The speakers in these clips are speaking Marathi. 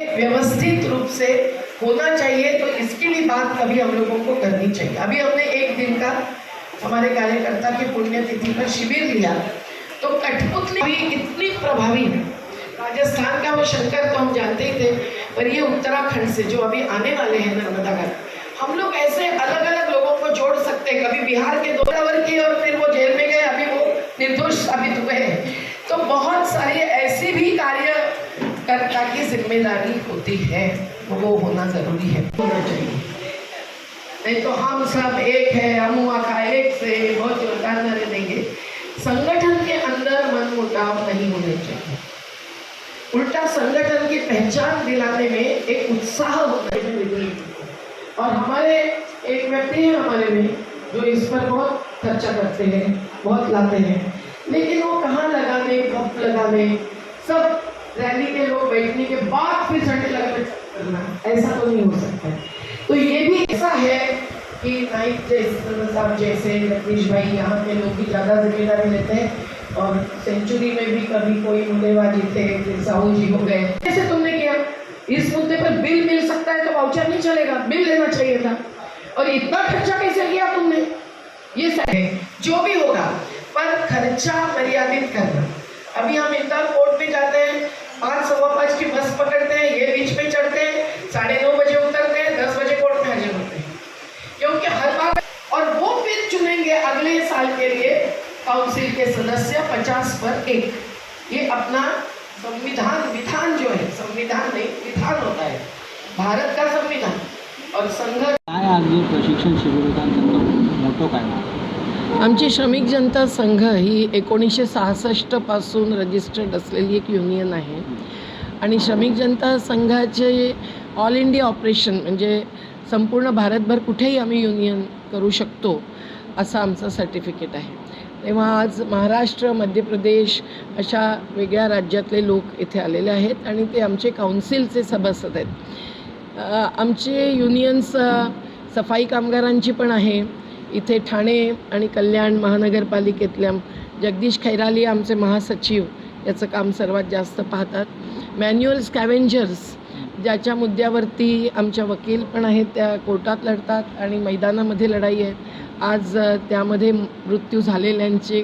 व्यवस्थित रूप से होना चाहिए तो इसकी भी बात कभी हम लोगों को करनी चाहिए। अभी हमने एक दिन का हमारे कार्यकर्ता की पुण्यतिथि पर शिविर लिया तो कठपुतली भी इतनी प्रभावी है। राजस्थान का वो शंकर तो हम जानते ही थे, पर ये उत्तराखंड से जो अभी आने वाले हैं नर्मदा घाट हम लोग ऐसे अलग अलग लोगों को जोड़ सकते हैं। कभी बिहार के दो की और फिर वो जेल में गए, अभी वो निर्दोष साबित कर्ता की ज़िम्मेदारी होती है, वो होना ज़रूरी है। होना चाहिए। नहीं तो हम सब एक है अमुआ का एक से बहुत योगदान देंगे। संगठन के अंदर मनमुटाव नहीं होने चाहिए। उल्टा संगठन की पहचान दिलाने में एक उत्साह होता है। और हमारे एक व्यक्ति है हमारे में, जो इस पर बहुत खर्चा करते हैं, बहुत लाते हैं। लेकिन वो कहाँ लगाने कब लगाने, सब रैली के लोग बैठने के बाद फिर झंडे लगाने करना ऐसा तो नहीं हो सकता तो ये भी ऐसा है कि नाइक जैसे साहब जैसे रत्नेश भाई यहाँ के लोग भी ज़्यादा ज़िम्मेदारी लेते हैं और सेंचुरी में भी कभी कोई मुद्देबाजी थे साहू जी हो गए। कैसे तुमने किया, इस मुद्दे पर बिल मिल सकता है तो वाउचर नहीं चलेगा। बिल लेना चाहिए था। और इतना खर्चा कैसे किया तुमने? ये है। जो भी होगा, पर खर्चा मर्यादित करना। अभी हम इंदौर कोर्ट में जाते हैं पाँच सवा पाँच की बस पकड़ते हैं, ये बीच में चढ़ते हैं, साढ़े नौ बजे उतरते हैं, दस बजे कोर्ट में हाजिर होते हैं। क्योंकि हर बार और वो फिर चुनेंगे अगले साल के लिए काउंसिल के सदस्य पचास पर एक। ये अपना संविधान, विधान जो है, संविधान नहीं, विधान होता है। भारत का संविधान और संघ काय आज प्रशिक्षण शिबिर होतं आमची श्रमिक जनता संघ ही एकोणीसशे सहासष्टपासून रजिस्टर्ड असलेली एक युनियन आहे. आणि श्रमिक जनता संघाचे ऑल इंडिया ऑपरेशन म्हणजे संपूर्ण भारतभर कुठेही आम्ही युनियन करू शकतो असं आमचं सर्टिफिकेट आहे. तेव्हा आज महाराष्ट्र मध्य प्रदेश अशा वेगळ्या राज्यातले लोक इथे आलेले आहेत आणि ते आमचे काउन्सिलचे सभासद आहेत. आमचे युनियन्स सफाई कामगारांची पण आहे. इथे ठाणे आणि कल्याण महानगरपालिकेतल्या जगदीश खैराली आमचे महासचिव याचं काम सर्वात जास्त पाहतात. मॅन्युअल स्कॅव्हेंजर्स ज्याच्या मुद्द्यावरती आमच्या वकील पण आहेत त्या कोर्टात लढतात आणि मैदानामध्ये लढाई आहेत. आज त्यामध्ये मृत्यू झालेल्यांचे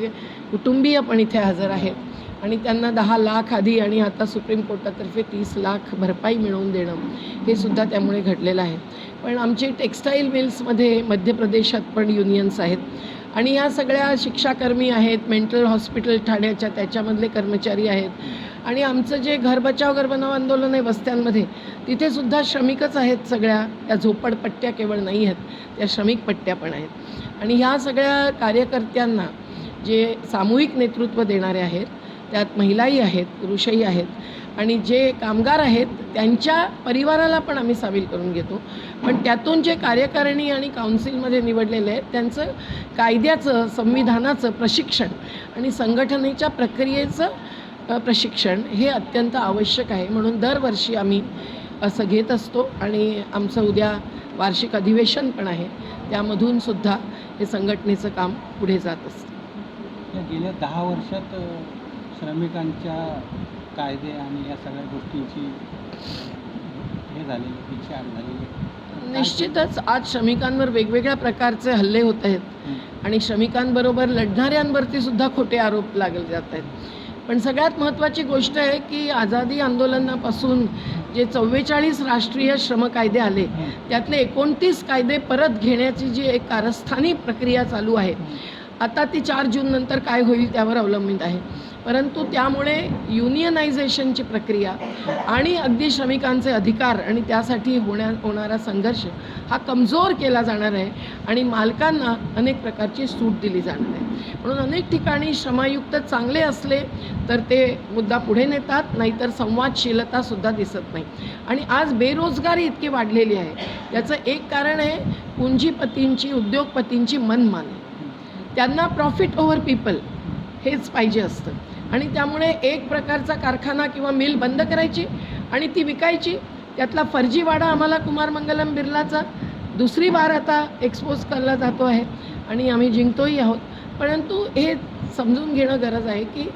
कुटुंबीय पण इथे हजर आहेत. आणि त्यांना दहा लाख आधी आणि आता सुप्रीम कोर्टातर्फे तीस लाख भरपाई मिळवून देणं हे सुद्धा त्यामुळे घडलेलं आहे. पण आमचे टेक्स्टाईल मिल्समध्ये मध्य प्रदेशात पण युनियन्स आहेत. आणि या सगळ्या शिक्षाकर्मी आहेत मेंटल हॉस्पिटल ठाण्याच्या त्याच्यामधले कर्मचारी आहेत. आणि आमचं जे घर बचाव घर बनाव आंदोलन आहे वस्त्यांमध्ये तिथे सुद्धा श्रमिकच आहेत सगळ्या. त्या झोपडपट्ट्या केवळ नाही आहेत त्या श्रमिक पट्ट्या पण आहेत. आणि ह्या सगळ्या कार्यकर्त्यांना जे सामूहिक नेतृत्व देणारे आहेत त्यात महिलाही आहेत पुरुषही आहेत. आणि जे कामगार आहेत त्यांच्या परिवाराला पण आम्ही सामील करून घेतो. पण त्यातून जे कार्यकारिणी आणि काउन्सिलमध्ये निवडलेले आहेत त्यांचं कायद्याचं संविधानाचं प्रशिक्षण आणि संघटनेच्या प्रक्रियेचं प्रशिक्षण हे अत्यंत आवश्यक आहे. म्हणून दरवर्षी आम्ही असं घेत असतो आणि आमचं उद्या वार्षिक अधिवेशन पण आहे. त्यामधून सुद्धा हे संघटनेचं काम पुढे जात असतं. गेल्या दहा वर्षात श्रमिकांच्या कायदे आणि या सगळ्या गोष्टींची हे झालेली पिछेहाट झालेली निश्चितच आज श्रमिकांवर वेगवेगळ्या प्रकारचे हल्ले होत आहेत. आणि श्रमिकांबरोबर लढणाऱ्यांवरती सुद्धा खोटे आरोप लागले जात आहेत पण सगळ्यात महत्त्वाची गोष्ट आहे की आझादी आंदोलनापासून जे चव्वेचाळीस राष्ट्रीय श्रम कायदे आले. त्यातले एकोणतीस कायदे परत घेण्याची जी एक कारस्थानी प्रक्रिया चालू आहे आता ती चार जूननंतर काय होईल त्यावर अवलंबित आहे. परंतु त्यामुळे युनियनायझेशनची प्रक्रिया आणि अगदी श्रमिकांचे अधिकार आणि त्यासाठी होण्या होणारा संघर्ष हा कमजोर केला जाणार आहे आणि मालकांना अनेक प्रकारची सूट दिली जाणार आहे. म्हणून अनेक ठिकाणी श्रमायुक्त चांगले असले तर ते मुद्दा पुढे नेतात नाहीतर संवादशीलतासुद्धा दिसत नाही. आणि आज बेरोजगारी इतकी वाढलेली आहे. याचं एक कारण आहे पुंजीपतींची उद्योगपतींची मनमानी. त्यांना प्रॉफिट ओव्हर पीपल हेच पाहिजे असतं. आणि त्यामुळे एक प्रकारचा कारखाना किंवा मिल बंद करायची आणि ती विकायची. त्यातला फर्जीवाडा आम्हाला कुमार मंगलम बिर्लाचा दुसरी बार आता एक्सपोज केला जातो आहे. आणि आम्ही जिंकतोही आहोत. परंतु हे समजून घेणं गरज आहे की